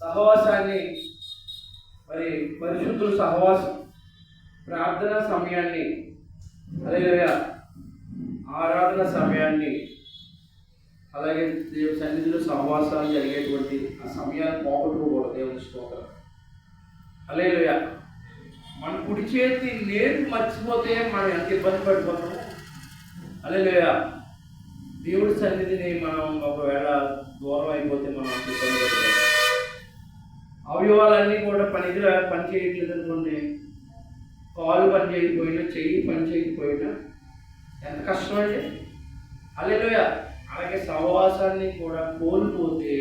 సహవాసాన్ని మరి పరిశుద్ధుల సహవాసం ప్రార్థన సమయాన్ని హల్లెలూయా. ఆరాధన సమయాన్ని అలాగే దేవుని సన్నిధిలో సహవాసాలు జరిగేటువంటి ఆ సమయాన్ని పోగొట్టుకోకూడదు. దేవుని స్తోత్రం. హల్లెలూయా. మన కుడి చేతి నేర్పు మర్చిపోతే మనం ఎంత ఇబ్బంది పడిపోతాం? హల్లెలూయా. దేవుడి సన్నిధిని మనం ఒకవేళ దూరం అయిపోతే మనం ఇబ్బంది అవయవాలన్నీ కూడా పనికి పని చేయట్లేదు అనుకోండి కాలు పని చేయకపోయినా చెయ్యి పని చేయకపోయినా ఎంత కష్టమండి అండి? అలాగే సహవాసాన్ని కూడా కోల్పోతే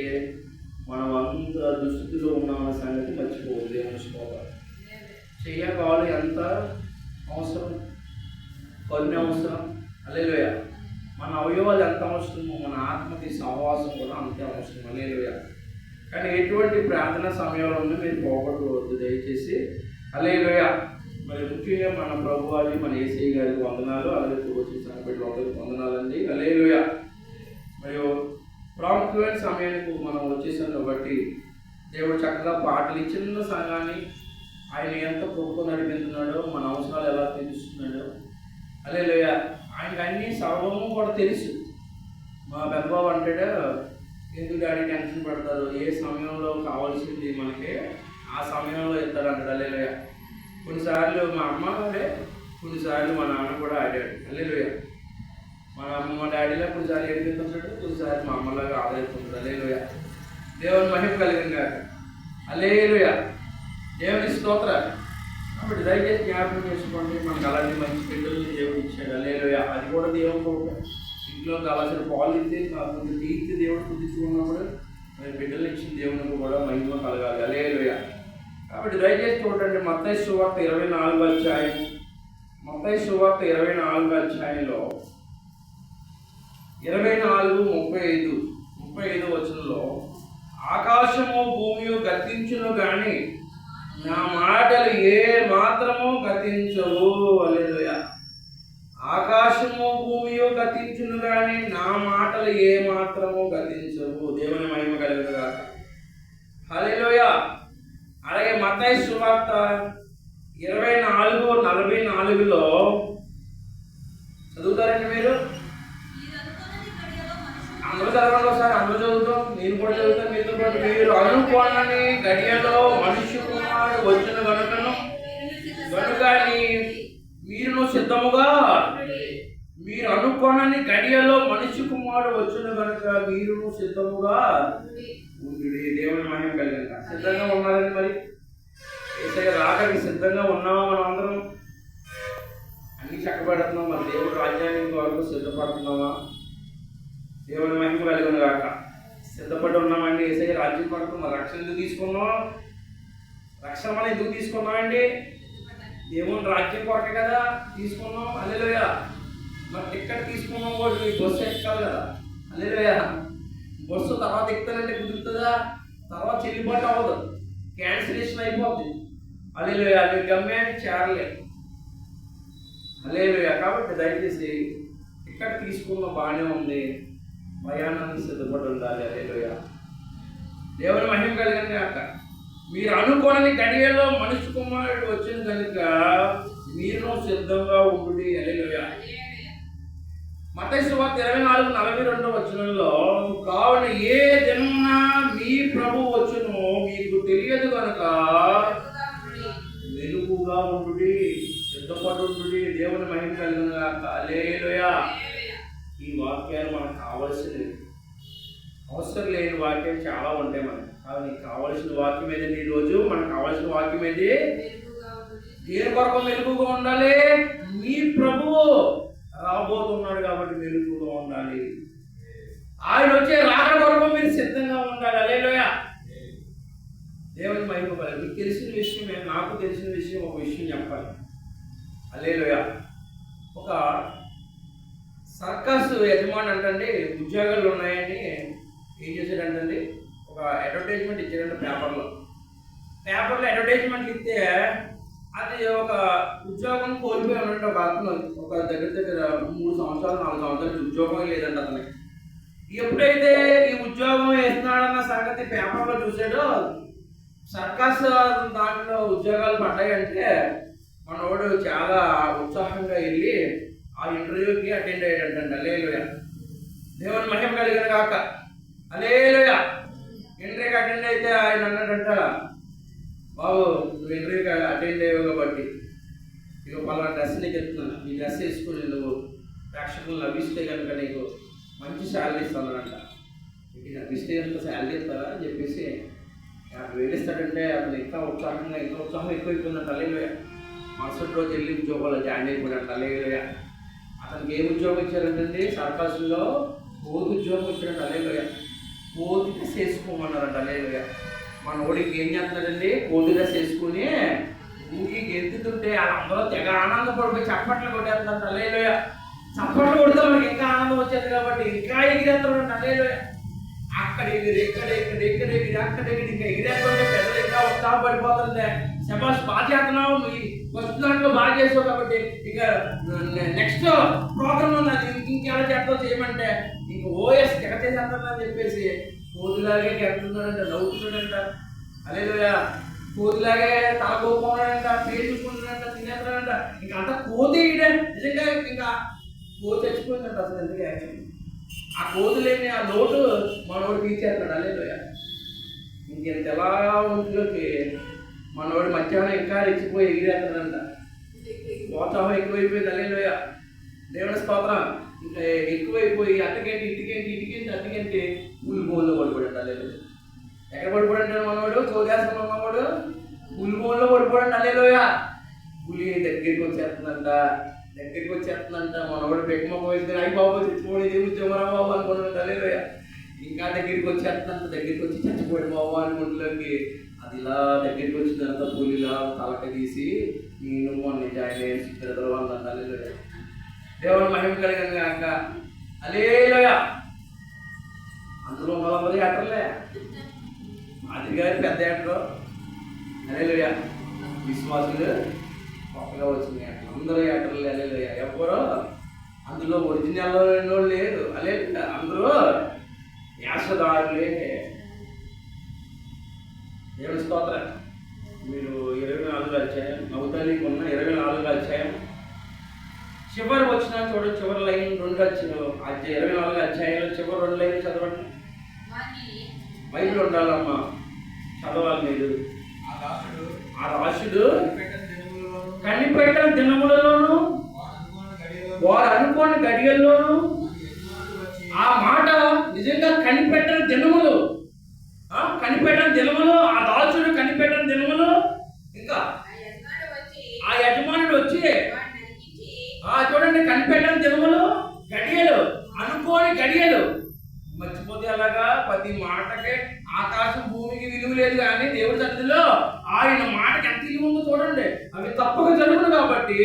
మనం అంత దుస్థితిలో ఉన్నామన్న సంగతి మర్చిపోవద్దు దేవుని స్తోత్రం చెయ్య కాలు ఎంత అవసరం? కొన్ని అవసరం? అల్లెలుయ మన అవయవాలు ఎంత అవసరమో మన ఆత్మకి సహవాసం కూడా అంతే అవసరం. అల్లెలుయ కానీ ఎటువంటి ప్రార్థన సమయంలోనూ మీరు పోగొట్టుకోవద్దు. దయచేసి అల్లెలుయ మరి ముఖ్యంగా మన ప్రభు వారి మన ఏసీ గారికి వందనాలు అలాగే వచ్చి సంగపెట్టి ఒకరికి వందనాలండి. అలేలుయ మరియు ప్రాముఖ్యమైన సమయానికి మనం వచ్చేసాం కాబట్టి దేవుడు చక్కగా పాటలు చిన్న సంఘాన్ని ఆయన ఎంత గొప్ప నడిపిస్తున్నాడో మన అవసరాలు ఎలా తీరుస్తున్నాడో. అలేలుయ ఆయనకి అన్ని సర్వము కూడా తెలుసు. మా పెద్దబాబు అంటాడు ఎందుకు డాడీ టెన్షన్ పడతారు? ఏ సమయంలో కావాల్సింది మనకి ఆ సమయంలో ఇస్తాడు అంటాడు అల్లెలుయ కొన్నిసార్లు మా అమ్మ అంటే కొన్నిసార్లు మా నాన్న కూడా ఆడాడు. అల్లెలుయ మా అమ్మ మా డాడీలో కొన్నిసార్లు ఏడిపిస్తుంటాడు కొన్నిసార్లు మా అమ్మలాగా ఆదరిస్తుంటాడు. అల్లెలుయ దేవుని మహిమ కలిగిన కాక అల్లేలుయ దేవుని స్తోత్ర కాబట్టి దయచేసి జ్ఞాపకం చేసుకోండి మనకు అలాంటి మంచి బిడ్డల్ని దేవుడు ఇచ్చాడు. అల్లేలుయ. అది కూడా దేవుడు ఇంట్లో కావాల్సిన పాలు ఇస్తే తీర్చి దేవుడు కుదించుకున్నప్పుడు మరి బిడ్డలు ఇచ్చిన దేవునికి కూడా మహిమ కలగాలి. అల్లేలుయ. కాబట్టి దయచేసి చూడండి మత్తయి సువార్త ఇరవై నాలుగు అధ్యాయం. మత్తయి సువార్త ఇరవై నాలుగు అధ్యాయంలో ఇరవై నాలుగు ముప్పై ఐదు. ముప్పై ఐదు వచనంలో ఆకాశము భూమి గతించును కానీ నా మాటలు ఏ మాత్రము గతించవు అలెలుయ ఆకాశము భూమియో గతించును గాని నా మాటలు ఏ మాత్రము గతించవు దేవుని మహిమ కలుగుగా హల్లెలూయా. అలాగే మతై సువార్త ఇరవై నాలుగు నలభై నాలుగులో చదువుతారండి మీరు? అందరూ చదవండి ఒకసారి అందరూ చదువుతాం. నేను కూడా చదువుతాను మీతో పాటు మీరు అనుకోనని గడియలో మనుషులు వచ్చిన గనుకను గనుక మీరును సిద్ధముగా మీరు అనుకోనని గడియలో మనిషి కుమారుడు వచ్చిన గనుక మీరును సిద్ధముగా ఉండుడి. దేవుని మహిమ కలిగిన సిద్ధంగా ఉన్నారండి మరి? ఏసయ్య రాకకి సిద్ధంగా ఉన్నామా మనం అందరం? అన్ని చక్కబెడుతున్నాం మరి. దేవుడు రాజ్యానికి వరకు సిద్ధపడుతున్నామా దేవుని మహిమ కలిగిన కాక సిద్ధపడి ఉన్నామండి. ఏసయ్య రాజ్యం కొరకు మన రక్షణ తీసుకున్నాం రక్షణ మనం ఎందుకు తీసుకున్నామండి? దేవుని రాజ్యం కొరకే కదా తీసుకున్నాం. అల్లెలోయ మరి టిక్కెట్ తీసుకున్నాం కూడా ఈ బస్సు ఎక్కాలి కదా. అల్లెలోయ బస్సు తర్వాత ఎక్కుతానంటే కుదురుతుందా? తర్వాత చెల్లుబాటు అవ్వదు. క్యాన్సిలేషన్ అయిపోద్ది. అల్లెలోయ అది గమ్యాన్ని చేరలేదు అల్లెలోయ కాబట్టి దయచేసి టిక్కెట్ తీసుకున్న బాగానే ఉంది. ప్రయాణానికి సిద్ధపడి ఉండాలి. అల్లెలోయ దేవుని మహిమ కలిగింది అక్క. మీరు అనుకోని గడియలో మనిషి కుమారుడు వచ్చిన కనుక మీరు సిద్ధంగా ఉండి అల్లెలోయ మతశివ ఇరవై నాలుగు నలభై రెండు వచనంలో కావున ఏ జన్మ మీ ప్రభు వచ్చును మీకు తెలియదు కనుక వెలుగుగా ఉండు సిద్ధపడు దేవుని మహిమ కలిగిన అలేలుయా ఈ వాక్యాలు మనకు కావాల్సినవి. అవసరం లేని వాక్యం చాలా ఉంటాయి మనకి. నీకు కావాల్సిన వాక్యం ఏదండి ఈ రోజు మనకు కావాల్సిన వాక్యం ఏది దేని కొరకు మెలుగుగా ఉండాలి? మీ ప్రభువు రాబోతున్నాడు కాబట్టి మెలుగుగా ఉండాలి. ఆయన వచ్చే రాక కొరకు మీరు సిద్ధంగా ఉండాలి. అలేలోయ దేవుని మహిమ మీకు తెలిసిన విషయమే నాకు తెలిసిన విషయం ఒక విషయం చెప్పాలి. అలేలోయ ఒక సర్కస్ యజమాని అంటండి ఉద్యోగాలు ఉన్నాయని ఏం చేశాడంటండి? ఒక అడ్వర్టైజ్మెంట్ ఇచ్చాడంట పేపర్లో. పేపర్లో అడ్వర్టైజ్మెంట్ ఇస్తే అది ఒక ఉద్యోగం కోల్పోయి ఉన్నట్టు ఒక అతను ఒక దగ్గర దగ్గర మూడు సంవత్సరాలు నాలుగు సంవత్సరాలు ఉద్యోగం లేదంట అతనికి. ఎప్పుడైతే ఈ ఉద్యోగం వేస్తున్నాడన్న సంగతి పేపర్లో చూసాడో సర్కస్ దాంట్లో ఉద్యోగాలు పడ్డాయంటే మనోడు చాలా ఉత్సాహంగా వెళ్ళి ఆ ఇంటర్వ్యూకి అటెండ్ అయ్యాడంటండి అలేలుయ దేవుని మహిమ కలిగిన కాక. అలేలుయా ఇంటర్వ్యూకి అటెండ్ అయితే ఆయన అన్నాడంట బాబు నువ్వు ఇంటర్వ్యూకి అటెండ్ అయ్యావు కాబట్టి ఇక పలానా డ్రెస్ నీకు చెప్తున్నాను. ఈ డ్రెస్ వేసుకుని నువ్వు ప్రేక్షకులు లభిస్తే కనుక నీకు మంచి శాలరీ ఇస్తానంట ఇది లభిస్తే ఎంత శాలరీ ఇస్తారా? అని చెప్పేసి యాభై వేలు ఇస్తాడంటే అతను ఇంకా ఉత్సాహంగా ఇంకా ఉత్సాహం ఎక్కువైపోయిందంట అలేలోయ మరుసటి రోజు వెళ్ళి ఉద్యోగంలో జాయిన్ అయిపోయాడు అలేలోయ అతనికి ఏం ఉద్యోగం ఇచ్చారంటే సర్కస్లో కోతి ఉద్యోగం ఇచ్చాడు అలేలోయ కోతి చేసుకోమన్నారంట వేసుకోమన్నారంట మన ఓడికి ఏం చేస్తున్నాడండి కోతి చేసుకుని వేసుకుని గెంతుతుంటే వాళ్ళందరూ తెగ ఆనందపడిపోయి చప్పట్లు కొట్టేస్తున్నారు అలేలోయ చప్పట్లు కొడితే మనకి ఇంకా ఆనందం వచ్చేది కాబట్టి ఇంకా ఎగిరేస్తున్నాడు అలేలోయ అక్కడ ఎగిరి ఇక్కడ ఎక్కడ ఎక్కడ ఎగిరి అక్కడ ఎగిరి ఇంకా ఎగిరేస్తుంటే పెద్దలు ఇంకా ఉత్సాహపడిపోతుంది శబాష్ బాగా చేస్తున్నావు ఈ ఫస్ట్ దాంట్లో బాగా చేసావు కాబట్టి ఇక నెక్స్ట్ ప్రోగ్రామ్ ఉన్నది ఇంకెలా చేస్తావు చేయమంటే ఓఎస్ తెగ చేసేస్తానని చెప్పేసి కోతులాగే గెలుతున్నాడంట నవ్వుతున్నాడంట. అలేలుయా కోతిలాగే తల కోపడంట పేరు చూసుకుంటున్నాడంట తినేస్తున్నాడంట. ఇంకా అంత కోతి నిజంగా ఇంకా కోతి చచ్చిపోయిందంట అసలు ఎందుకు యాక్చువల్లీ ఆ కోతులేని ఆ లోటు మనోడు తీర్చేస్తున్నాడు అలేలుయ ఇంకెంత ఎలా ఉంటుందోకి మనోడు మధ్యాహ్నం ఇంకా రెచ్చిపోయి ఎగిరేస్తాడంట ప్రోత్సాహం ఎక్కువైపోయింది అలేలుయ దేవుని స్తోత్రం. ఇంకా ఎక్కువైపోయి అతకేంటి ఇటుకేంటి ఇటుకేంటి అతకేంటి పులి బోన్లో పడిపోయాడు అల్లెలు ఎక్కడ పడిపోయాడు మనవాడు చోదేశం ఉన్నవాడు? పులి బోన్లో పడిపోయాడు అలేలుయ పులి దగ్గరికి వచ్చేస్తుందంట దగ్గరికి వచ్చేస్తుందంట. మనవాడు పెట్టుమ పోయింది అయ్యి బాబు చచ్చిపోయి ఇది ఉద్యోగరా బాబు అనుకున్నాడు అలేలుయ ఇంకా దగ్గరికి వచ్చేస్తుందంట దగ్గరికి వచ్చి చచ్చిపోయాడు బాబు అనుకుంటులోకి అది ఇలా దగ్గరికి వచ్చిందంత పులిలా తలక తీసి నేను మొన్న జాయిన్ అయ్యి చిత్ర తర్వాత అలేలుయ దేవుని మహిమ కలిగిన కాక అలేలోయ అందులో నలభై యాటర్లే మాదిరి గారి పెద్ద యాటర్ అలేలోయ విశ్వాసులు కొత్తగా వచ్చిన అందరూ యాటర్లు అలేలోయ ఎవరు? అందులో ఒరిజినల్ వాళ్ళు లేరు. అలే అందరూ యాసదారులే దేవుని స్తోత్ర. మీరు ఇరవై నాలుగు అధ్యాయం నవతానికి ఉన్న ఇరవై నాలుగు అధ్యాయం. చివరి వచ్చిన చూడండి చివరి లైన్ రెండు వచ్చిన అధ్యాయం ఇరవై నాలుగు అధ్యాయంలో చివరి రెండు లైన్ చదవండి. బైబిల్ ఉండాలమ్మా. చదవాలి మీరు. ఆ రాశుడు కనిపెట్టిన దినములలోను, వారు అనుకోని గడియల్లోనూ ఆ మాట నిజంగా కనిపెట్టిన దినములు. ఆ, కనిపెట్టిన దినములు ఆ దాసుడు కనిపెట్టిన దినములు. ఇంకా ఆ యజమానుడు వచ్చి ఆ చూడండి కనిపెట్టడం దినములు గడియలు అనుకోని గడియలు. మర్చిపోతే అలాగా ప్రతి మాటకే ఆకాశం భూమికి విలువ లేదు కానీ దేవుడి సన్నిధిలో ఆయన మాటకి ఎంత విలువ ఉందో చూడండి. అవి తప్పక జరుగును కాబట్టి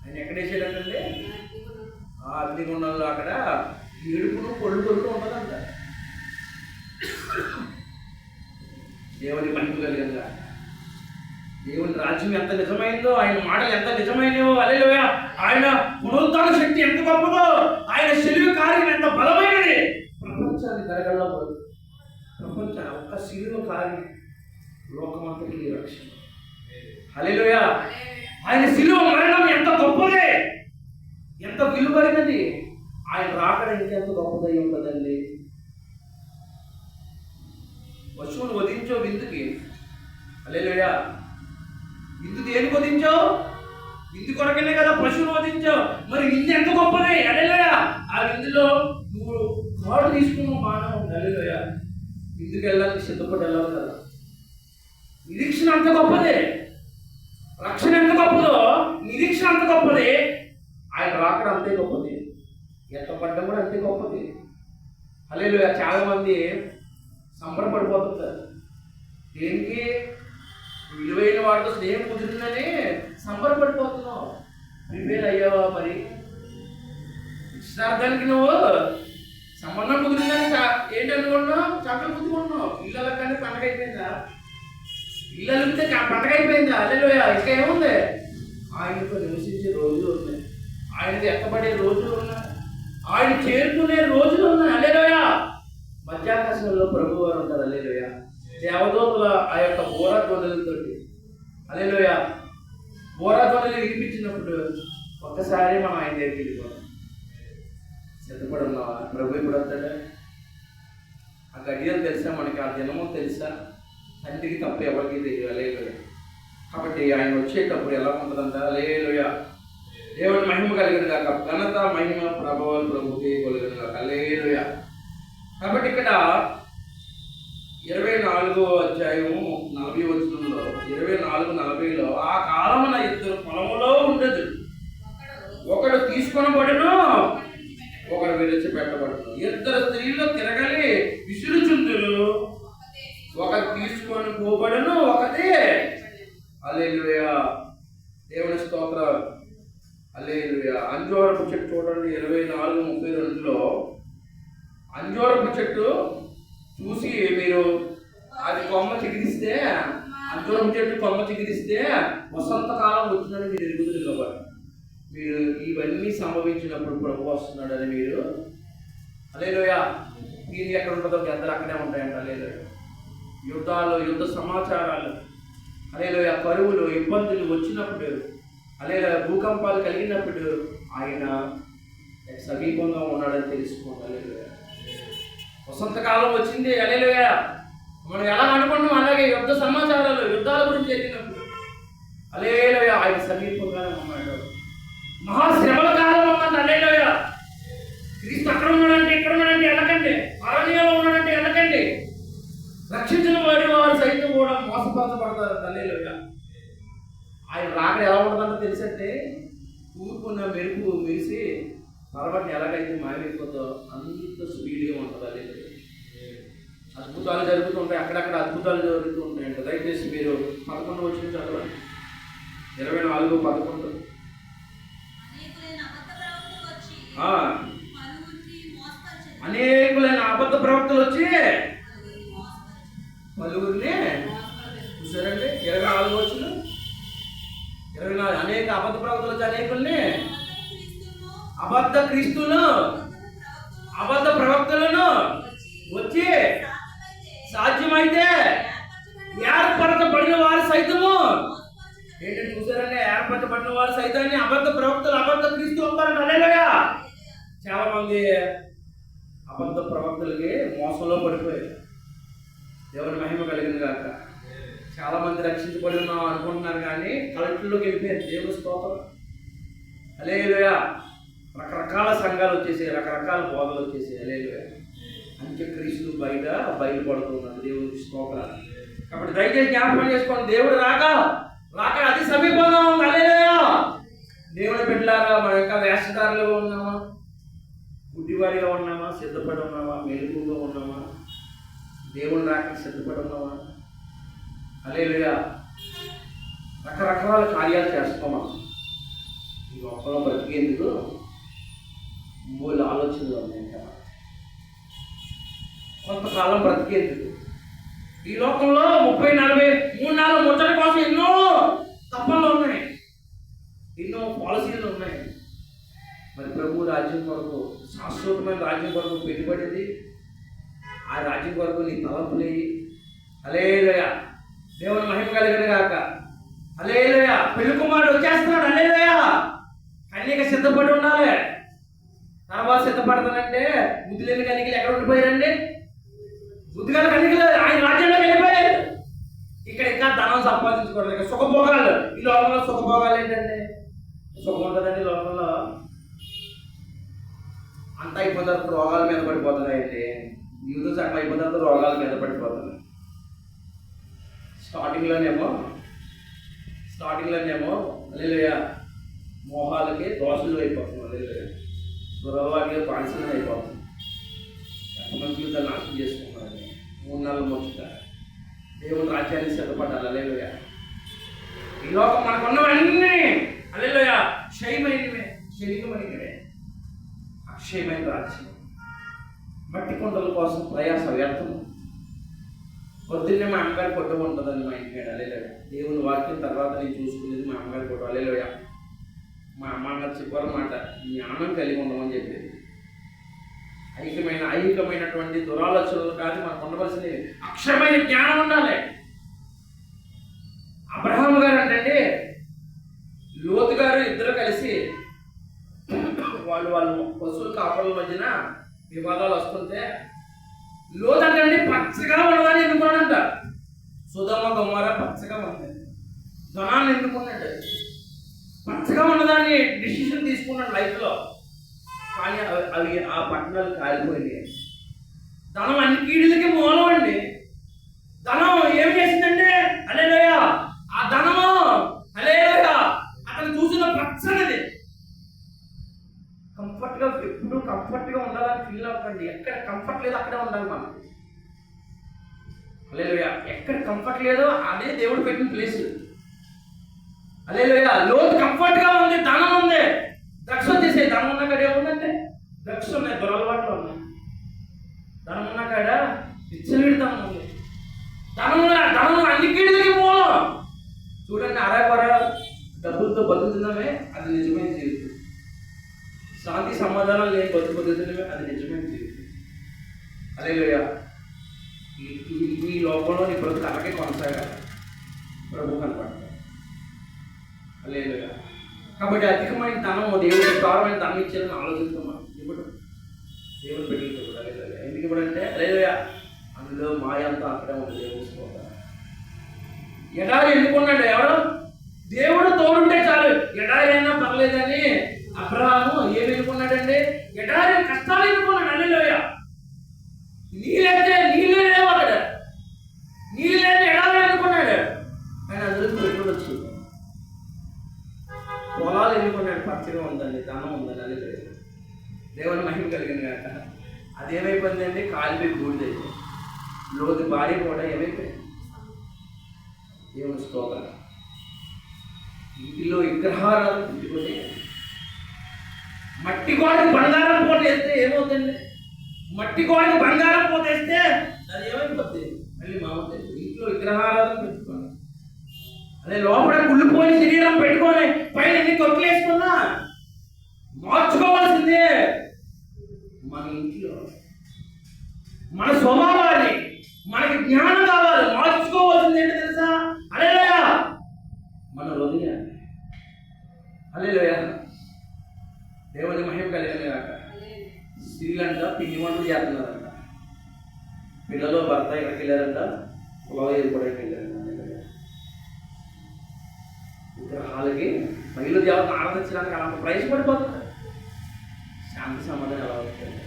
ఆయన ఎక్కడ వేసాడంటండి ఆ అగ్నిగుండంలో అక్కడ ఏడుపును పళ్ళు కొరుకులు ఉంటుందంట. దేవుని పనికి కలిగిందా దేవుని రాజ్యం ఎంత నిజమైందో ఆయన మాటలు ఎంత నిజమైనవో అలెలుయ ఆయన పునరుద్ధాన శక్తి ఎంత గొప్పదో ఆయన శిలువ కార్యం ఎంత బలమైనది! ప్రపంచాన్ని జరగల్లో ప్రపంచాన్ని ఒక్క శిలువ కార్యం లోకమంతకి రక్షణ. అలేలోయా ఆయన సిలువ మరణం ఎంత గొప్పదే? ఎంత విలువైనది? ఆయన రాకడ ఇంకెంత గొప్పదై ఉంటుందండి? పశువును వధించో విందుకి. అల్లెలుయా విందు దేనికి వధించావు? విందు కొరకనే కదా పశువులు వధించావు. మరి విందు ఎంత గొప్పదే? అడేలోయ ఆ విందులో నువ్వు కాడు తీసుకున్నావు మానవం. అడేలోయ విందుకు వెళ్ళాలి సిద్ధపడి వెళ్ళాలి కదా. నిరీక్షణ అంత గొప్పదే. రక్షణ ఎంత గొప్పదో నిరీక్షణ అంత గొప్పది? ఆయన రాకడ అంతే గొప్పది. ఎంత పడ్డం కూడా అంతే గొప్పది. అలేదు చాలా మంది సంబరపడిపోతుంటారు. దేనికి? విలువైన వాటితో స్నేహం కుదిరిందని సంబరపడిపోతున్నావు. ప్రిపేర్ అయ్యావా మరి? నిశ్చితార్థానికి నువ్వు సంబంధం కుదిరిందని చా- ఏంటి అనుకున్నావు? చక్కలు కుదురుకున్నావు ఇళ్ళకి కానీ పండగ అయిపోయిందా ఇల్లు అలిపితే కా- పండగ అయిపోయిందా. అల్లెలోయ ఇంకా ఏముంది? ఆయనతో నివసించే రోజులు ఉన్నాయి. ఆయనది ఎక్కబడే రోజులు ఉన్నాయి. ఆయన చేరుకునే రోజులు ఉన్నాయి. అల్లెలోయ! మధ్యాకాశంలో ప్రభు వారు ఉంటారు. అల్లెలోయ! దేవదోతుల ఆ యొక్క బోరధ్వనులతోటి అల్లెలోయ! బోరధ్వనులు వినిపించినప్పుడు ఒక్కసారి మనం ఆయన దగ్గరికి వెళ్ళిపోతాం సిద్ధపడి ఉన్నావా ప్రభు ఇప్పుడు వస్తాడా ఆ గడియలు తెలుసా మనకి ఆ దినము తెలుసా? తండ్రికి తప్ప ఎవరికి తెలియదు కాబట్టి ఆయన వచ్చేటప్పుడు ఎలా ఉంటుందంట? లేలుయ దేవుని మహిమ కలిగిన కాక ఘనత మహిమ ప్రభావాలు ప్రభుకి కలిగిన కాక లేలుయ కాబట్టి ఇక్కడ ఇరవై నాలుగో అధ్యాయము నలభై వచనంలో ఇరవై నాలుగు నలభైలో ఆ కాలమున ఇద్దరు పొలములో ఉండదు. ఒకడు తీసుకొనబడును ఒకడు విడిచిపెట్టబడును. ఇద్దరు స్త్రీలు తిరగలి విసురుచుందురు. ఒకరు తీసుకొని పోబడను ఒకటి అల్లెలుయా దేవుని స్తోత్రాలు. అల్లెలుయా అంజోరపు చెట్టు చూడండి ఇరవై నాలుగు ముప్పై రెండులో. అంజోరపు చెట్టు చూసి మీరు అది కొమ్మ చిగిరిస్తే అంజోరపు చెట్టు కొమ్మ చిగిరిస్తే వసంతకాలం వచ్చిందని మీరు ఎరుగుతుంది కాబట్టి మీరు ఇవన్నీ సంభవించినప్పుడు ప్రభు వస్తున్నాడని మీరు. అలేలోయ మీరు ఎక్కడ ఉంటుందో గద్దలు అక్కడే ఉంటాయంట. అలేలోయ యుద్ధాలు యుద్ధ సమాచారాలు. అలేలోయ కరువులు ఇబ్బందులు వచ్చినప్పుడు అలేలోయ భూకంపాలు కలిగినప్పుడు ఆయన సమీపంగా ఉన్నాడని తెలుసుకోండి. అలేలోయ వసంతకాలం వచ్చింది అలేలోయ మనం ఎలా అనుకున్నాం? అలాగే యుద్ధ సమాచారాలు యుద్ధాల గురించి జరిగినప్పుడు అలేలోయ ఆయన సమీపంగానే ఉన్నాడు. మహాశ్రమల కాలం అన్నది అలేలోయ క్రీస్తు అక్కడ ఉన్నాడంటే ఇక్కడ ఉన్నాడంటే ఎలాగంటే అరణ్యంలో ఉన్నాడంటే రక్షించిన వారి వారు సైతం కూడా మోసపరచబడతారు తల్లిలోయ ఆయన రాకడ ఎలా ఉంటుందంటే తెలుసంటే ఊరుకున్న మెరుపు మెరిసి పొరపాటుని ఎలాగైతే మాయమైపోతుందో అంత స్పీడ్గా ఉంటుంది అదే అద్భుతాలు జరుగుతుంటాయి అక్కడక్కడ అద్భుతాలు జరుగుతూ ఉంటాయంట దయచేసి మీరు పదకొండు వచ్చిన చదవండి ఇరవై నాలుగు పదకొండు. బయలుపడుతున్నారు దేవునికి కాబట్టి దయచేసి జ్ఞాపకం చేసుకోండి దేవుడు రాక రాక అతి సమీపంగా ఉంది అలేలుయా దేవుని బిడ్డలారా మన యొక్క వేషధారులుగా ఉన్నామా? గుడ్డివారిగా ఉన్నామా? సిద్ధపడి ఉన్నామా? మెలుగుగా ఉన్నామా? దేవుని రాక సిద్ధపడి ఉన్నామా? అలేలుయా రకరకాల కార్యాలు చేస్తామా ఈ లోకంలో బ్రతికేందుకు మూడు ఆలోచనలు ఉన్నాయి కదా కొంతకాలం బ్రతికేందుకు? ఈ లోకంలో ముప్పై నలభై మూడు నాలుగు ముచ్చట కోసం ఎన్నో తప్పలు ఉన్నాయి. ఎన్నో పాలసీలు ఉన్నాయి. మరి ప్రభు రాజ్యం కొరకు శాశ్వతమైన రాజ్యం కొరకు పెట్టుబడింది? ఆ రాజ్యం కొరకు నీ తలపులేయి అలేలయ దేవుని మహిమ కలిగిన గాక. అలేలయ పెళ్ళి కుమారుడు వచ్చేస్తున్నాడు. అలేలయ కన్యక సిద్ధపడి ఉండాలి. తర్వాత సిద్ధపడతానంటే ముద్దులేని కన్యకలు ఎక్కడ ఉండిపోయారండి? బుద్ధిగా కనిపించలేదు ఆయన రాజ్యాంగం వెళ్ళిపోయారు. ఇక్కడ ఇంకా ధనం సంపాదించుకోవడం ఇక్కడ సుఖభోగాలు. ఈ లోకంలో సుఖభోగాలు ఏంటంటే? సుఖం ఉంటుందండి లోకంలో. అంత అయిపోతారు రోగాల మీద పడిపోతున్నాయండి. జీవితం సగం అయిపోయిన రోగాల మీద పడిపోతున్నాయి స్టార్టింగ్లోనేమో స్టార్టింగ్లోనేమో అల్లెలుయ మోహాలకి దోషులు అయిపోతున్నాం అల్లెలుయ దురలవాటిగా పాన్సన్ అయిపోతుంది. ఎంతమంది జీవితాలు నాశనం చేసుకుంటాం మూడు నెలలు మోచుట దేవుని రాజ్యాన్ని సిద్ధపడాలి అల్లెలుయ. ఈ లోకం మనకున్నవన్నీ. అల్లెలుయ. క్షయమైనవే. శరీరమైనవే అక్షయమైన రాజ్యం. మట్టి కొండల కోసం ప్రయాస వ్యర్థం. పొద్దున్నే మా అమ్మగారి ఫోటో ఉంటుందండి మా ఇంటికి అలేలోయ దేవుని వాక్యం తర్వాత నేను చూసుకునేది మా అమ్మగారి ఫోటో అలేలోయ మా అమ్మ అన్న చివరి మాట. జ్ఞానం కలిగి ఉండమని చెప్పేది. ఐక్యమైన ఐహికమైనటువంటి దురాలోచనలు కానీ మనకు ఉండవలసింది అక్షరమైన జ్ఞానం ఉండాలి. అబ్రహాం గారు అంటే లోతు గారు ఇద్దరు కలిసి వాళ్ళు వాళ్ళు పశువుల కాపల మధ్యన వివాదాలు వస్తుంటే లోతు అంటే పచ్చగా ఉండదని ఎన్నుకున్నాడంట. సుధమ గుమ్మార పచ్చగా ఉంది ధనాన్ని ఎన్నుకున్నాడు పచ్చగా ఉన్నదాన్ని డిసిషన్ తీసుకున్నాడు లైఫ్లో. కానీ అవి ఆ పట్టణాలు కాలిపోయినాయి. ధనం అన్ని కీడులకి మూలం అండి ధనం ఏం చేసిందంటే అలేలోయ ఆ ధనము అలే అతను చూసిన పచ్చనిది కంఫర్ట్గా ఎప్పుడు కంఫర్ట్గా ఉండాలని ఫీల్ అవ్వకండి. ఎక్కడ కంఫర్ట్ లేదో అక్కడే ఉండాలి మనం. అలేలోయ ఎక్కడ కంఫర్ట్ లేదో అదే దేవుడు పెట్టిన ప్లేస్ అలేలోయ లోతు కంఫర్ట్గా ఉంది ధనం ఉంది. డ్రగ్స్ వచ్చేసే ధనం ఉన్న కాడ ఏముందంటే డ్రగ్స్ ఉన్నాయి దురలవాట్లు ఉన్నాయి. ధనం ఉన్న కాడ విచ్చలవిడతనం ఉంది. ధనం ధనం అన్ని కీడులకి మూలం చూడండి అరాకొర డబ్బులతో బతుకుతున్నామే అది నిజమైన జీవితం. శాంతి సమాధానం లేని బతుకు బతుకుతున్నామే అది నిజమైన జీవితం. అదే ఈ లోపంలో నీ బ్రతుకు అలాగే కొనసాగాలి. ప్రభు కనపడతాడు. అలేలుయ కాబట్టి అధికమైన తనము దేవుడు విస్తారమైన ధనం ఇచ్చేదని ఆలోచిస్తాం మనం ఇప్పుడు దేవుడు పెట్టింది కూడా ఎందుకు ఇప్పుడు అంటే అలేలుయ అందులో మాయంతా అక్కడే ఉంది దేవుడు ఎడారి ఎందుకున్నాడు ఎవడు? దేవుడు తోడుంటే చాలు. ఎడారి అయినా పర్లేదని అబ్రహాము ఏమి ఎన్నుకున్నాడండి? ఎడారి కష్టాలు ఎన్నుకున్నాడు. అల్లెలోయ నీళ్ళైతే లోతు భార్య కూడా దేవుని స్తోత్ర ఇంటిలో విగ్రహారాధన పెట్టుకొని మట్టి గోడకి బంగారం పోట వేస్తే ఏమవుతుంది? మట్టి గోడకి బంగారం పోతేస్తే వేస్తే అది ఏమైపోతుంది? మళ్ళీ మామూలు ఇంట్లో విగ్రహారాధన పెట్టుకోండి అదే లోపల కుళ్ళిపోయిన శరీరం పెట్టుకొని పైన ఎన్ని కొట్లు వేసుకున్నా మార్చుకోవాల్సిందే. మన ఇంట్లో మన స్వభావాన్ని మనకి జ్ఞానం కావాలి. మార్చుకోవాల్సింది ఏంటి తెలుసా? అలేలోయ మన హృదయాన్ని అలేలోయ దేవుని మహిమ కలిగిన స్త్రీలంట పిండి వంటలు చేస్తున్నారంట. పిల్లలు భర్త ఎక్కడికి వెళ్ళారంట. పొలం ఏర్పడకి వెళ్ళారంట. విగ్రహాలకి మహిళలు దేవతను ఆరాధించడానికి అలా ప్రయాసపడిపోతున్నారు శాంతి సమాధానం ఎలా వస్తుంది?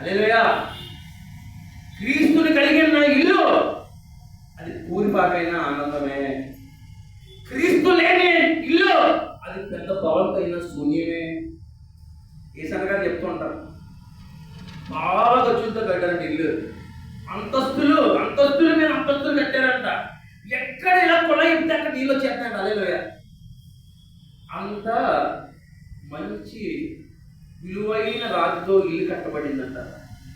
అలేలోయా క్రీస్తుని కలిగిన ఇల్లు. అది కూలిపాకైన ఆనందమే. క్రీస్తు లేని ఇల్లు. అది పెద్ద భవంతైన శూన్యమే. ఈసన్ గారు చెప్తుంటారు బాగా ఖర్చులతో కట్టారండి ఇల్లు. అంతస్తులు అంతస్తులు మీద అంతస్తులు కట్టారంట. ఎక్కడ ఇలా కొల అక్కడ నీళ్ళు వచ్చేస్తాయంట. అలేలోయ అంత మంచి విలువైన రాతితో ఇల్లు కట్టబడిందంట.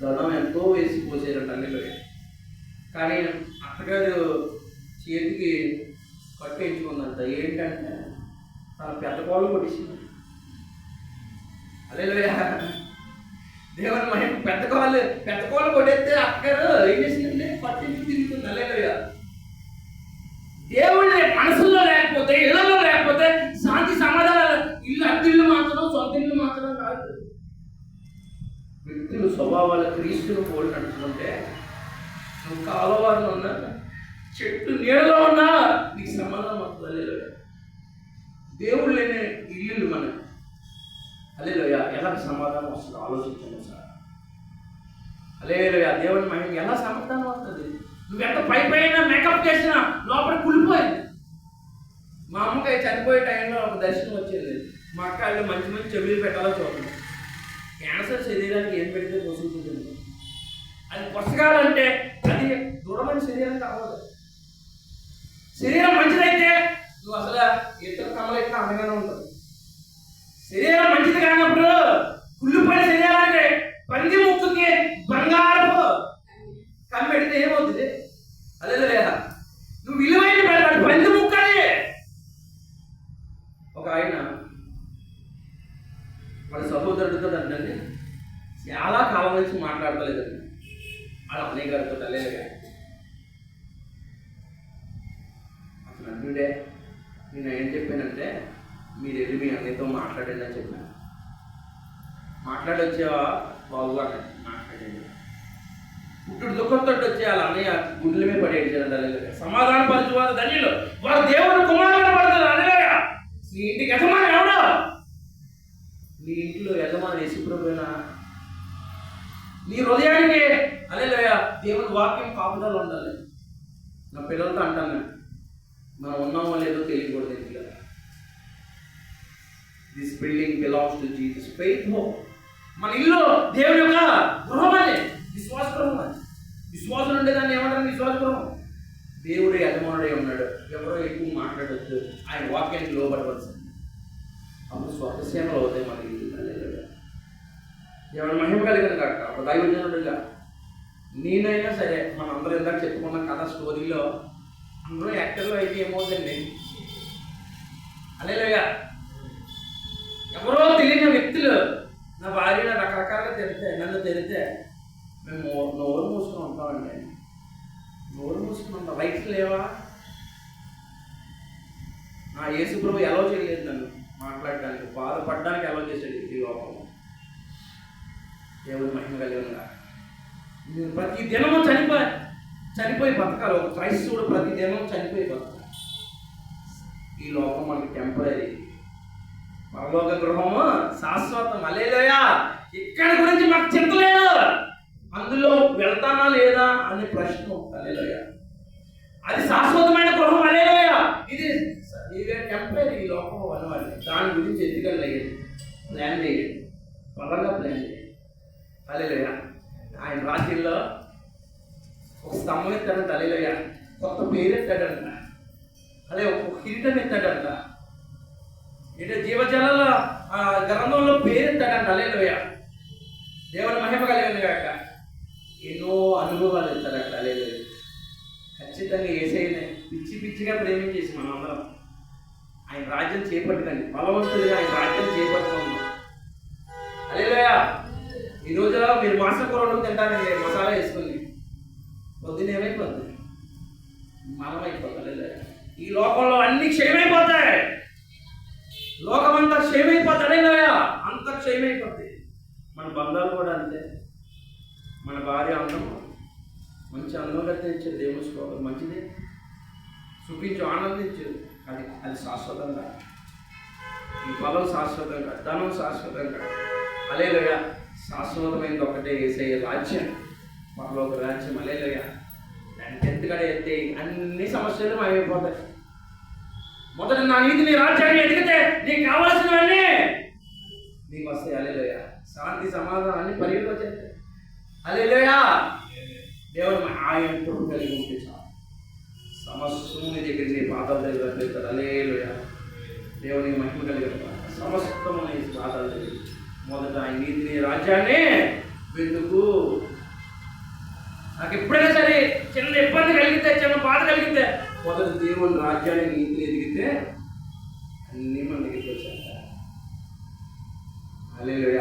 ధనం ఎంతో వేసి పోసేరంట. అల్లిలోయ కానీ అత్తగారు చేతికి కట్టేయించుకుందంట ఏంటంటే తన పెద్ద కోళ్ళు కొట్టేసింది. అదే దేవుని మహిమ. పెద్ద కోళ్ళు పెద్ద కోళ్ళు కొట్టేస్తే అత్తగారు ఏం చేసిందంటే పట్టించుకు తిరుగుతుంది. అల్లిలోయ. దేవుడి మనసులో లేకపోతే ఇళ్ళలో లేకపోతే శాంతి సమాధానాలు ఇల్లు అత్తిళ్ళు మాత్రం సొంత ఇల్లు మాత్రం కాదు. వ్యక్తులు స్వభావాల క్రీస్తును పోలి నడుచుకుంటే నువ్వు కాలవారిలో ఉన్నా చెట్టు నీడలో ఉన్నా నీకు సమాధానం వస్తుంది అల్లేలోయ దేవుడు లేని ఇల్లు మనకి అల్లేలోయ ఎలా సమాధానం వస్తుంది ఆలోచించండి సార్ అల్లేలోయ దేవుని మహిమ ఎలా సమాధానం వస్తుంది? నువ్వు ఎంత పై పైన మేకప్ చేసినా లోపల కుళ్ళిపోయింది. మా అమ్మకి చనిపోయే టైంలో ఒక దర్శనం వచ్చింది. మా అక్క వాళ్ళు మంచి మంచి చెవులు పెట్టాలో చూడండి. క్యాన్సర్ శరీరానికి ఏం పెడితే పోసుకుంటుంది? అది పుస్తకాలంటే అది దృఢమైన శరీరం కావాలి శరీరం మంచిదైతే నువ్వు అసలు ఇతర కమలైతే అందంగానే ఉంటుంది శరీరం మంచిది కానప్పుడు కుళ్ళిపోయిన శరీరానికి పంది ముక్కుకి బంగారపు కమ్మెడితే ఏమవుతుంది? అదే లేదా? నువ్వు విలువైన పెడతాడు పంది ముక్కని ఒక ఆయన వాళ్ళ సహోదరుడితో అంటండి చాలా కాలం నుంచి మాట్లాడతలేదండి వాళ్ళ అన్నయ్య గారితో తల్లేదుగా అతను అంటుండే నేను ఏం చెప్పానంటే మీరు వెళ్ళి మీ అన్నయ్యతో మాట్లాడండి అని చెప్పాను. మాట్లాడొచ్చేవా? బాబు అన్నాడు మాట్లాడండి. పుట్టుడు దుఃఖంతో వచ్చే వాళ్ళ అన్నయ్య గుండెల మీద పడేది సమాధాన పరచు వారు ధన్యులు. వారు దేవుని కుమారుడు పడతారు అనలేక నీ ఇంటికి యజమాని ఎవడు? నీ ఇంట్లో యజమాని యశుప్రభునా నీ హృదయానికి అలేలోయ దేవుని వాక్యం కాపుదలు ఉండాలి. నా పిల్లలతో అంటాను నేను, మనం ఉన్నామో లేదో తెలియకూడదు ఇంట్లో this building belongs to Jesus faith home మన ఇల్లు దేవుని యొక్క గృహం అని విశ్వాస గృహం అని విశ్వాసం ఉండే దాన్ని ఏమంటారు? విశ్వాస గృహం దేవుడు యజమానుడే ఉన్నాడు. ఎవరో ఎక్కువ మాట్లాడొద్దు. ఆయన వాక్యానికి లోబడవలసింది. అప్పుడు స్వతసేనలు అవుతాయి మనకి. ఎవరి మహిమ కలిగిన కాక ఒక దైవజనుడిగా నేనైనా సరే మన అందరూ ఇందాక చెప్పుకున్న కథ స్టోరీలో అందరూ యాక్టర్లు అయితే ఏమవుతుంది అలేలుగా ఎవరో తెలియని వ్యక్తులు నా భార్య రకరకాలుగా తెలితే నన్ను తెలితే మేము నోరు మూసుకొని ఉంటామండి. నోరు మూసుకుని ఉంటాం. రైట్స్ లేవా? నా యేసు ప్రభు ఎలా చేయలేదు నన్ను మాట్లాడడానికి. బాధపడడానికి ఎలా చేశాడు ఈ లోపం దేవుని మహిమ కలిగినగా నేను ప్రతి దినము చనిపోయి చనిపోయి బతకాలి. ఒక క్రైస్తవుడు ప్రతి దినం చనిపోయి బతకాలి ఈ లోకం మనకి టెంపరీ పరలోక గృహము శాశ్వతం. అలేదయా ఇక్కడ గురించి మాకు చింతలేదు అందులో వెళ్తానా లేదా అనే ప్రశ్న అలేలోయ అది శాశ్వతమైన గృహం. అలేలోయ ఇది ఇది టెంపరీ ఈ లోకం వనవాలి. దాని గురించి ఎత్తుకెళ్ళి ప్లాన్ చేయండి. త్వరగా ప్లాన్ చేయండి. అలేలోయ ఆయన రాజ్యంలో ఒక స్తంభం ఎత్తాడు అలేలోయ కొత్త పేరు ఎత్తాడంట. అదే ఒక కిరీటం ఎత్తాడంట. ఏంటంటే జీవజలంలో ఆ గ్రంథంలో పేరెత్తాడంట అలేలోయ దేవుని మహిమ కలిగింది కాక. ఎన్నో అనుభవాలు ఎత్తాడట అలేలోయ ఖచ్చితంగా ఏసైనా పిచ్చి పిచ్చిగా ప్రేమించేసి మనం అందరం ఆయన రాజ్యం చేపట్టుకండి. బలవంతుడిగా ఆయన రాజ్యం చేపట్టుకోండి. అలేలోయ ఈ మీరు మాసం కూర వండుకు తింటారండి మసాలా వేసుకుని పొద్దున్న ఏమైపోతుంది మనమైపోతుంది ఈ లోకంలో అన్ని క్షయమైపోతాయి. లోకమంతా క్షయమైపోతాడే అంత క్షయమైపోతుంది మన బంధాలు కూడా అంతే. మన భార్య అందం మంచి అందంగా తెచ్చారు. దేవుని మంచిది. చూపించు ఆనందించు అది అది శాశ్వతంగా. ఈ బలం శాశ్వతంగా ధనం శాశ్వతంగా. అలేలుగా శాశ్వతమైనది ఒకటే వేసే రాజ్యం పరలోక రాజ్యం అలేలుగా దానికి ఎత్తుగడ ఎత్తే అన్ని సమస్యలు మాయమైపోతాయి. మొదట నా నీతి నీ రాజ్యాన్ని ఎదిగితే నీకు కావాల్సినవన్నీ నీకు వస్తాయి. అలేలోయ శాంతి సమాధానాన్ని పరిగణలో చేస్తాయి అలేలోయ దేవుడు ఆయన కృప కలిగి ఉంటే చాలు. సమస్తము నీ దగ్గర నీ పాదాల దగ్గర పెడతాడు అలేలోయ దేవునికి మహిమ కలిగిన సమస్తము నీ పాదాల దగ్గర మొదట ఆయన నీతి రాజ్యాన్ని వెతుకు నాకు ఎప్పుడైనా సరే చిన్న ఇబ్బంది కలిగితే చిన్న బాధ కలిగితే మొదట దేవుని రాజ్యాన్ని నీతిని ఎదిగితే అన్నీ మన దగ్గరికి వచ్చాక అలేలుయ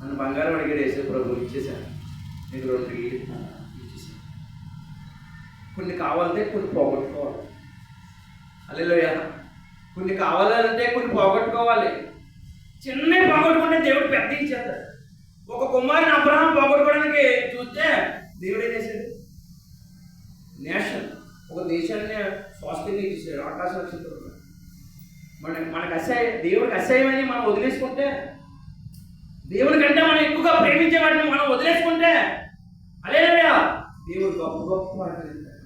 నన్ను బంగారం అడిగాడు వేసే ప్రభు ఇచ్చేసాను నీకు రెండు ఇచ్చేసాను కొన్ని కావాలంటే కొన్ని పోగొట్టుకోవాలి. అలేలుయ కొన్ని కావాలంటే కొన్ని పోగొట్టుకోవాలి. చిన్న పోగొట్టుకుంటే దేవుడు పెద్ద ఇచ్చేస్తాడు. ఒక కుమారుని అబ్రహం పోగొట్టుకోవడానికి చూస్తే దేవుడు ఏం చేశాడు? నేషన్ ఒక దేశాన్ని స్వాస్థ్యంగా ఇచ్చేసాడు ఆకాశ నక్షత్రం మన మనకు అసహ్య దేవుడికి అసహ్యమని మనం వదిలేసుకుంటే దేవుని కంటే మనం ఎక్కువగా ప్రేమించే వాటిని మనం వదిలేసుకుంటే అలే దేవుడు గొప్ప గొప్ప వాటిని ఇస్తాడు.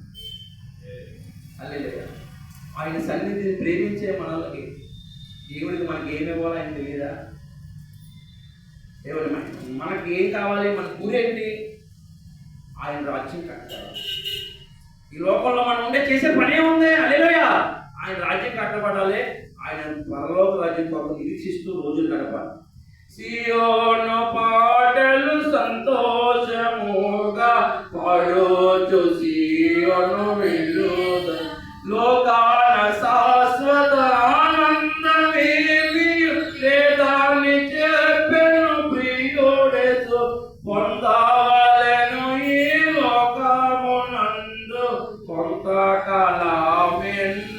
ఆయన సన్నిధిని ప్రేమించే మనలకి దేవుడికి మనకి ఏమి ఇవ్వాలో ఆయన తెలియదా దేవుడు మనకి ఏం కావాలి? మన గురేంటి ఆయన రాజ్యం కట్టాలి. ఈ లోకంలో మనం ఉండే చేసే పనే ఉంది అలేలోయా ఆయన రాజ్యం కట్టబడాలి. ఆయన పరలోక రాజ్యం కొరకు నిరీక్షిస్తూ రోజులు గడపాలి. సియోను పాటలు సంతోషముగా పాడోచు సియోను వెళ్ళుద లోకాన and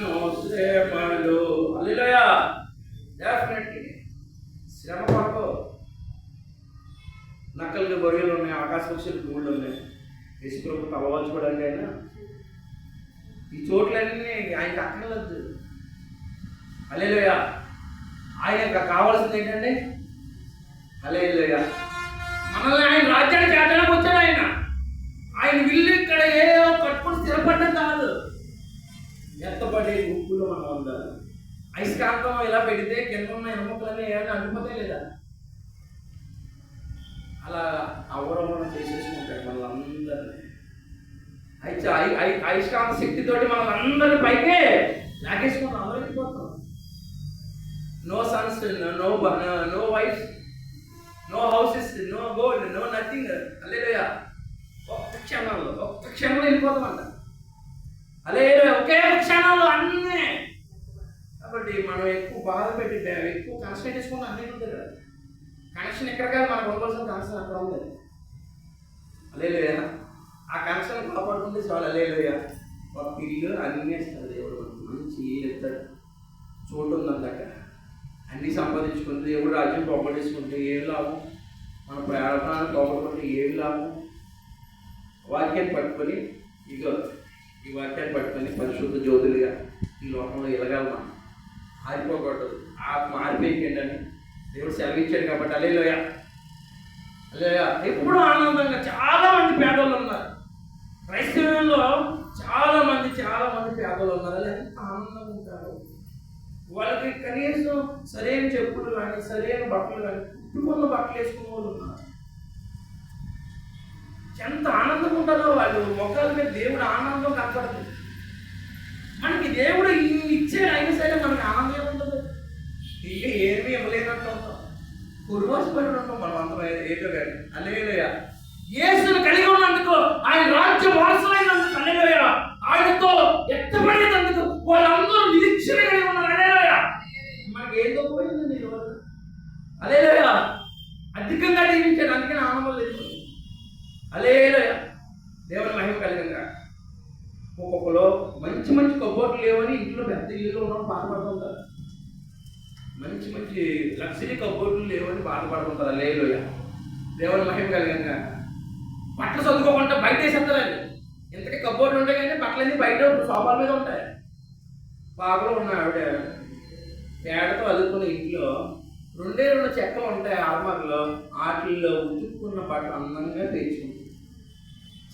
క్షణంలో ఒక్క క్షణంలో వెళ్ళిపోతామంట. అదే ఒకే ఒక క్షణంలో అన్నీ. కాబట్టి మనం ఎక్కువ బాధ పెట్టి ఎక్కువ కనెక్షన్ చేసుకుంటే అన్నీ ఉంటుంది కదా. కనెక్షన్ ఎక్కడ కాదు మనకు ఉండవలసిన కనెక్షన్ అక్కడ ఉంది. అలేలుయ ఆ కనెక్షన్ కాపాడుకుంటే చాలు అలేలుయ ఒక పిల్లలు అన్నీ ఇస్తాడు దేవుడు మంచి ఎత్తాడు. చోటు ఉంది అక్కడ అన్నీ సంపాదించుకుంటే దేవుడు రాజ్యం పోగొట్టేసుకుంటే ఏం లాభం? మన ప్రాణాలను పోగొట్టుకుంటే ఏం లాభం? వాక్యాన్ని పట్టుకొని ఇగో ఈ వాక్యాన్ని పట్టుకొని పరిశుద్ధ జ్యోతులుగా ఈ లోకంలో ఎలగలమా ఆరిపోకూడదు. ఆత్మ ఆరిపోయిందని దేవుడు సెలవిచ్చాడు కాబట్టి అలేలోయ అలేయ ఎప్పుడు ఆనందంగా చాలా మంది పేదలు ఉన్నారు. క్రైస్తవంలో చాలా మంది చాలా మంది పేదలు ఉన్నారు. అలా ఎంత ఆనందంగా ఉంటారు. వాళ్ళకి కనీసం సరైన చెప్పులు కానీ సరైన బట్టలు కానీ కుటుంబంలో బట్టలు వేసుకునే వాళ్ళు ఉన్నారు. ఎంత ఆనందం ఉంటుందో వాళ్ళు. మొక్కల మీద దేవుడు ఆనందం కనపడదు. మనకి దేవుడు ఇన్ని ఇచ్చాడు అయినా సరే మనకి ఆనందం ఉండదు ఇంకా ఏమీ ఇవ్వలేనట్టు ఉంటాం కురువాసిపడి ఉంటాం మనం అంత ఏదో కానీ. అల్లేలోయ యేసును కలిగి ఉన్నందుకు ఆయన రాజ్య వారసులైనందుకు అల్లేలోయ ఆయనతో ఎత్తబడినందుకు వాళ్ళందరూ నిరీక్షణ కలిగి ఉన్నారు. అల్లేలోయ మనకి ఏదో పోయిందండి ఈరోజు అలేలోయ అధికంగా జీవించాడు అందుకని ఆనందం లేదు. అలేలోయ దేవుని మహిమ కలిగిందా? ఒక్కొక్కలో మంచి మంచి కబోర్డ్లు లేవని ఇంట్లో పెద్ద ఇల్లు ఉండడం బాధపడుతుంటారు మంచి మంచి లగ్జరీ కబోర్డులు లేవని బాధపడుతుంటారు అలేలోయ దేవుని మహిమ కలిగిందా? బట్టలు చదువుకోకుండా బయట వేసేస్తారండి ఇంతకీ కబోర్డులు ఉంటాయి కానీ బట్టలన్నీ బయట సోఫాల మీద ఉంటాయి. బాగా ఉన్న ఆవిడ పేడతో అదుకున్న ఇంట్లో రెండే రెండు చెక్కలు ఉంటాయి ఆల్మార్లో వాటిల్లో ఉతుక్కున్న బట్టలు అందంగా తెచ్చుకుంటాయి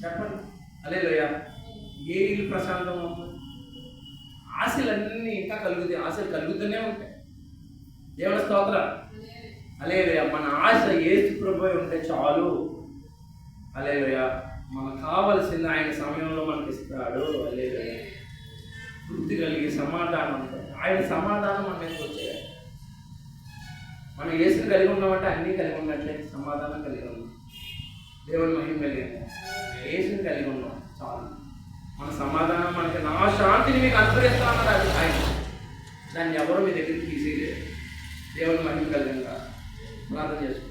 చెప్పండి. అలే లోయ ఏ ఇల్లు ప్రశాంతం అవుతుంది? ఆశలన్నీ ఇంకా కలుగుతాయి. ఆశలు కలుగుతూనే ఉంటాయి. దేవుని స్తోత్ర. అలే లోయ మన ఆశ ఏ ప్రభు ఉంటే చాలు. అలే లోయ మనకు కావలసింది ఆయన సమయంలో మనకి ఇస్తాడు. అలే లోయ తృప్తి కలిగి సమాధానం ఆయన సమాధానం మన మీదకి వచ్చేయాలి. మనం ఏసుని కలిగి ఉన్నామంటే అన్నీ కలిగి ఉన్నట్లే. సమాధానం కలిగి ఉన్నాం. దేవుని మహిమ కలిగి ఉన్నాం కలిగి ఉన్నాం చాలు. మన సమాధానం మనకి నా శాంతిని మీకు అనుగ్రహిస్తానన్నాడు అది. ఆయన. దాన్ని ఎవరు మీ దగ్గరికి తీసేయలేదు. దేవుని మహిమ కలిగిందా? ప్రార్థన చేసుకుంటాం